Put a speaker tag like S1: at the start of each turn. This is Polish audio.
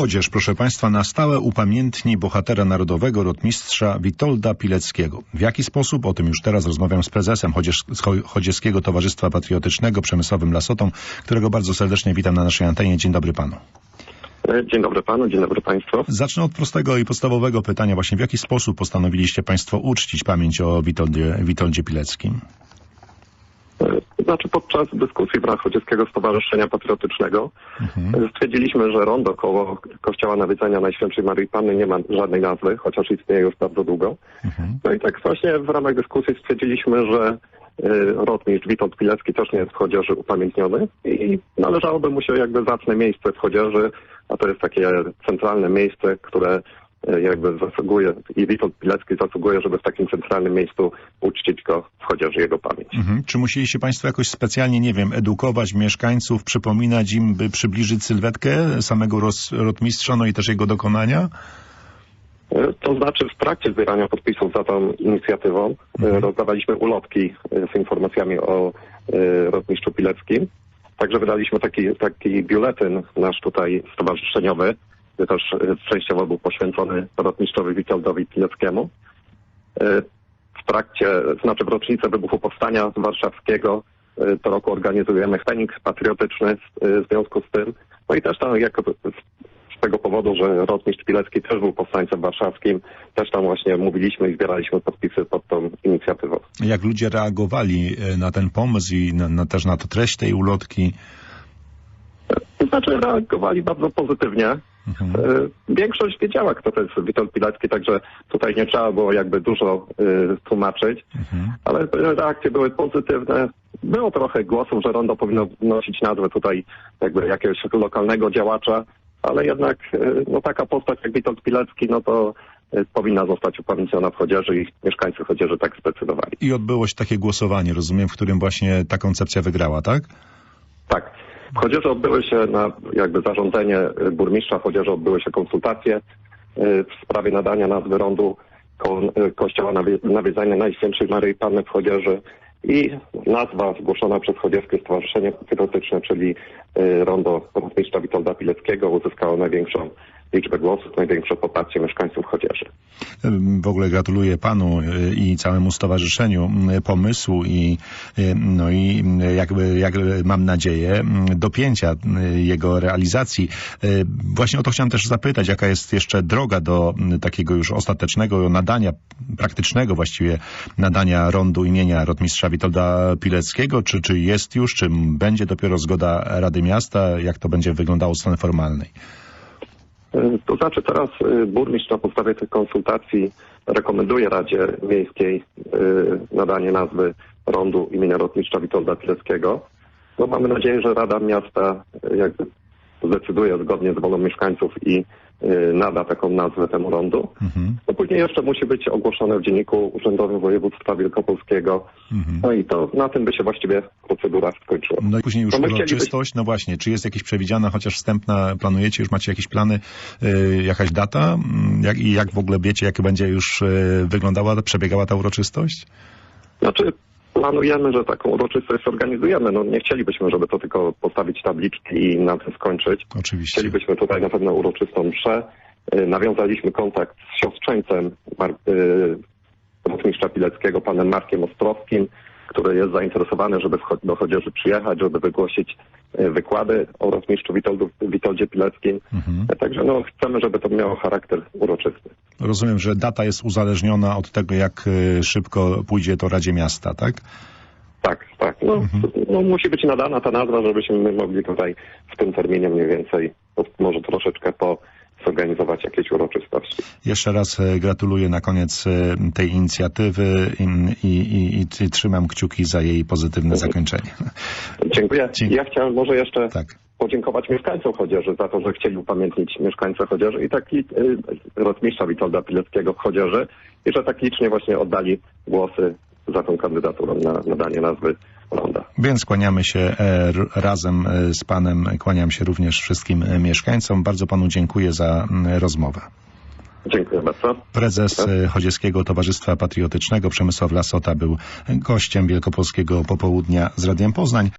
S1: Chodzież, proszę Państwa, na stałe upamiętni bohatera narodowego rotmistrza Witolda Pileckiego. W jaki sposób? O tym już teraz rozmawiam z prezesem Chodzież, Cho- Chodzieckiego Towarzystwa Patriotycznego Przemysłowym Lasotą, którego bardzo serdecznie witam na naszej antenie. Dzień dobry Panu.
S2: Dzień dobry panu, dzień dobry państwu.
S1: Zacznę od prostego i podstawowego pytania. Właśnie w jaki sposób postanowiliście Państwo uczcić pamięć o Witoldzie, Witoldzie Pileckim?
S2: Znaczy podczas dyskusji w ramach Chodzieckiego Stowarzyszenia Patriotycznego
S1: Mhm.
S2: stwierdziliśmy, że rondo koło Kościoła Nawiedzenia Najświętszej Maryi Panny nie ma żadnej nazwy, chociaż istnieje już bardzo długo.
S1: Mhm.
S2: No i tak właśnie w ramach dyskusji stwierdziliśmy, że y, rotmistrz Witold Pilecki też nie jest w Chodzieży upamiętniony i należałoby mu się jakby zacne miejsce w Chodzieży, a to jest takie centralne miejsce, które jakby zasługuje i Witold Pilecki zasługuje, żeby w takim centralnym miejscu uczcić go w Chodzieży jego pamięć.
S1: Mhm. Czy musieliście Państwo jakoś specjalnie, nie wiem, edukować mieszkańców, przypominać im, by przybliżyć sylwetkę samego roz, rotmistrza, no i też jego dokonania?
S2: E, To znaczy w trakcie zbierania podpisów za tą inicjatywą e, rozdawaliśmy ulotki e, z informacjami o e, rotmistrzu Pileckim. Także wydaliśmy taki, taki biuletyn nasz tutaj stowarzyszeniowy, też e, częściowo był poświęcony rotmistrzowi Witoldowi Pileckiemu. E, W trakcie, znaczy w rocznicę wybuchu Powstania Warszawskiego e, co roku organizujemy happening patriotyczny w, e, związku z tym. No i też tam jako z tego powodu, że rotmistrz Pilecki też był powstańcem warszawskim, też tam właśnie mówiliśmy i zbieraliśmy podpisy pod tą inicjatywą.
S1: Jak ludzie reagowali e, na ten pomysł i na, na, też na to treść tej ulotki?
S2: To znaczy reagowali bardzo pozytywnie.
S1: Mhm.
S2: E, Większość wiedziała, kto to jest Witold Pilecki, także tutaj nie trzeba było jakby dużo e, tłumaczyć,
S1: Mhm.
S2: ale reakcje były pozytywne. Było trochę głosów, że rondo powinno nosić nazwę tutaj jakby jakiegoś lokalnego działacza, ale jednak e, no, taka postać jak Witold Pilecki, no to powinna zostać upamiętniona w Chodzieży i mieszkańcy Chodzieży tak zdecydowali.
S1: I odbyło się takie głosowanie, rozumiem, w którym właśnie ta koncepcja wygrała, tak?
S2: Tak. W Chodzieży odbyły się na jakby zarządzenie y, burmistrza Chodzieży odbyły się konsultacje y, w sprawie nadania nazwy rondu ko- y, kościoła nawie- nawiedzania Najświętszej Maryi Panny w Chodzieży i nazwa zgłoszona przez Chodzieckie Stowarzyszenie Patriotyczne, czyli rondo rotmistrza Witolda Pileckiego uzyskało największą liczbę głosów, największe poparcie mieszkańców Chodzieży.
S1: W ogóle gratuluję panu y, i całemu stowarzyszeniu pomysłu i y, no i jakby, jak mam nadzieję dopięcia jego realizacji. Y, Właśnie o to chciałem też zapytać, jaka jest jeszcze droga do takiego już ostatecznego nadania, praktycznego właściwie nadania rondu imienia rotmistrza Witolda Pileckiego, czy, czy jest już, czy będzie dopiero zgoda Rady Miasta, jak to będzie wyglądało od strony formalnej?
S2: Y, To znaczy teraz y, burmistrz na podstawie tych konsultacji rekomenduje Radzie Miejskiej y, nadanie nazwy rondu imienia rotmistrza Witolda Pileckiego. No mamy nadzieję, że Rada Miasta jakby zdecyduje zgodnie z wolą mieszkańców i y, nada taką nazwę temu rondu.
S1: Mhm.
S2: No później jeszcze musi być ogłoszone w Dzienniku Urzędowym Województwa Wielkopolskiego.
S1: Mhm.
S2: No i to na tym by się właściwie procedura skończyła.
S1: No i później już
S2: No
S1: uroczystość, no właśnie, czy jest jakieś przewidziana, chociaż wstępna, planujecie, już macie jakieś plany, y, jakaś data Mm, jak, i jak w ogóle wiecie, jak będzie już y, wyglądała, przebiegała ta uroczystość?
S2: Znaczy planujemy, że taką uroczystość zorganizujemy. No nie chcielibyśmy, żeby to tylko postawić tabliczki i na tym skończyć.
S1: Oczywiście.
S2: Chcielibyśmy tutaj na pewno uroczystą mszę. Y, Nawiązaliśmy kontakt z siostrzeńcem Mar- y, rotmistrza Pileckiego, panem Markiem Ostrowskim, który jest zainteresowany, żeby do Chodzieży przyjechać, żeby wygłosić y, wykłady o rotmistrzu Witoldu, Witoldzie Pileckim.
S1: Mhm.
S2: Y, Także no, chcemy, żeby to miało charakter uroczysty.
S1: Rozumiem, że data jest uzależniona od tego, jak y, szybko pójdzie to Radzie Miasta, tak?
S2: Tak, tak. No, no musi być nadana ta nazwa, żebyśmy mogli tutaj w tym terminie mniej więcej, no, może troszeczkę po zorganizować jakieś uroczystości.
S1: Jeszcze raz y, gratuluję na koniec y, tej inicjatywy i, i, i, i trzymam kciuki za jej pozytywne zakończenie.
S2: Dziękuję.
S1: Dzięki.
S2: Ja chciałem może jeszcze
S1: Tak.
S2: podziękować mieszkańcom Chodzieży za to, że chcieli upamiętnić mieszkańcę Chodzieży i taki y, rotmistrza Witolda Pileckiego w Chodzieży i że tak licznie właśnie oddali głosy za tą kandydaturą na nadanie nazwy Ronda.
S1: Więc kłaniamy się e, razem e, z panem, kłaniam się również wszystkim e, mieszkańcom. Bardzo panu dziękuję za rozmowę.
S2: Dziękuję bardzo.
S1: Prezes Chodzieckiego Towarzystwa Patriotycznego Przemysław Lasota był gościem Wielkopolskiego Popołudnia z Radiem Poznań.